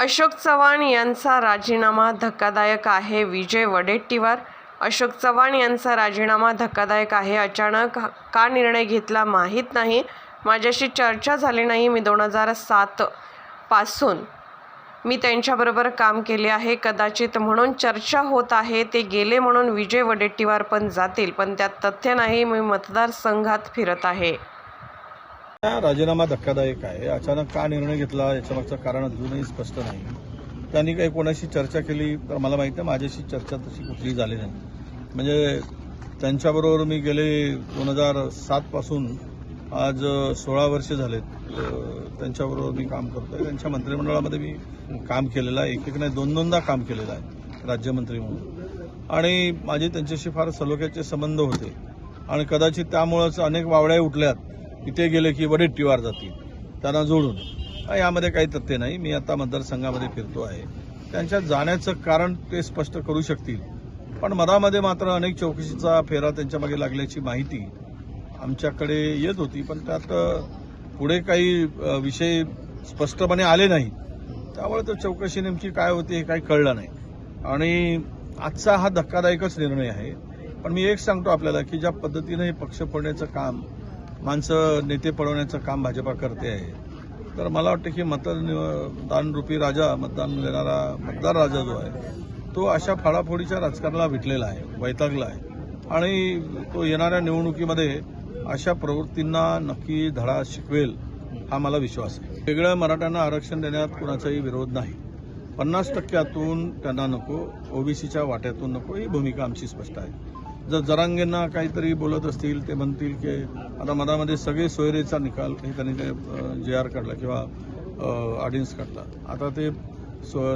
अशोक चव्हाण यांचा राजीनामा धक्कादायक आहे. विजय वडेट्टीवार अशोक चव्हाण यांचा राजीनामा धक्कादायक आहे. अचानक का निर्णय घेतला माहीत नाही. माझ्याशी चर्चा झाली नाही मी दोन हजार सात पासून. मी त्यांच्याबरोबर काम केले आहे. कदाचित म्हणून चर्चा होत आहे. ते गेले म्हणून विजय वडेट्टीवार पण जातील पण त्यात तथ्य नाही. मी मतदारसंघात फिरत आहे. राजीनामा धक्कादायक आहे. अचानक का निर्णय घेतला याच्यामागचं कारण अजूनही स्पष्ट नाही. त्यांनी काही कोणाशी चर्चा केली तर मला माहिती आहे माझ्याशी चर्चा तशी कुठली झाली नाही. म्हणजे त्यांच्याबरोबर मी गेले दोन हजार सातपासून आज सोळा वर्ष झालेत. त्यांच्याबरोबर मी काम करतो आहे त्यांच्या मंत्रिमंडळामध्ये मी काम केलेलं आहे. एक एक नाही दोन दोनदा काम केलेलं आहे राज्यमंत्री म्हणून. आणि माझे त्यांच्याशी फार सलोख्याचे संबंध होते. आणि कदाचित त्यामुळंच अनेक वावड्या उठल्यात. तिथे गेले की वडेट्टीवार जातील त्यांना जोडून. यामध्ये काही तथ्य नाही. मी आता मतदारसंघामध्ये फिरतो आहे. त्यांच्या जाण्याचं कारण ते स्पष्ट करू शकतील. पण मधामध्ये मात्र अनेक चौकशीचा फेरा त्यांच्या मागे लागल्याची माहिती आमच्याकडे येत होती पण त्यात पुढे काही विषय स्पष्टपणे आले नाही त्यामुळे तो चौकशी नेमकी काय होती हे काही कळलं नाही. आणि आजचा हा धक्कादायकच निर्णय आहे. पण मी एक सांगतो आपल्याला की ज्या पद्धतीनं हे पक्ष फोडण्याचं काम माणसं नेते पळवण्याचं काम भाजपा करते आहे. तर मला वाटतं की मतदानरूपी राजा मतदान देणारा मतदार राजा जो आहे तो अशा फळाफोडीच्या राजकारणाला विटलेला आहे वैतागला आहे. आणि तो येणाऱ्या निवडणुकीमध्ये अशा प्रवृत्तींना नक्की धडा शिकवेल हा मला विश्वास आहे. वेगळ्या मराठ्यांना आरक्षण देण्यात कुणाचाही विरोध नाही. पन्नास टक्क्यातून त्यांना नको ओबीसीच्या वाट्यातून नको ही भूमिका आमची स्पष्ट आहे. जर जरांगेंना काहीतरी बोलत असतील ते म्हणतील की आता मधामध्ये सगळे सोयरेचा निकाल हे त्यांनी ते जे आर काढला किंवा ऑडियन्स काढला. आता ते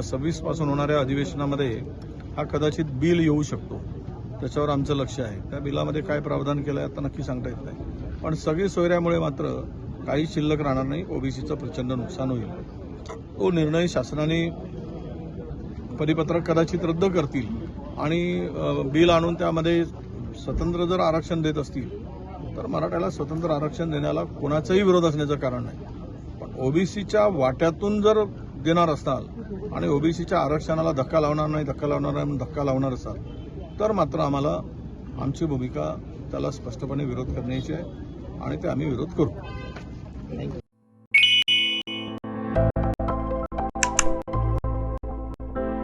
सव्वीसपासून होणाऱ्या अधिवेशनामध्ये हा कदाचित बिल येऊ शकतो. त्याच्यावर आमचं लक्ष आहे. त्या बिलामध्ये काय प्रावधान केलं आहे आता नक्की सांगता येत नाही. पण सगळी सोयऱ्यामुळे मात्र काही शिल्लक राहणार नाही. ओबीसीचं प्रचंड नुकसान होईल. तो निर्णय शासनाने परिपत्रक कदाचित रद्द करतील आणि बिल आणून त्यामध्ये स्वतंत्र जर आरक्षण देत असतील तर मराठ्याला स्वतंत्र आरक्षण देण्याला कोणाचाही विरोध असण्याचं कारण नाही. पण ओबीसीच्या वाट्यातून जर देणार असाल आणि ओबीसीच्या आरक्षणाला धक्का लावणार नाही धक्का लावणार नाही धक्का लावणार असाल तर मात्र आम्हाला आमची भूमिका त्याला स्पष्टपणे विरोध करण्याची आहे आणि ते आम्ही विरोध करू.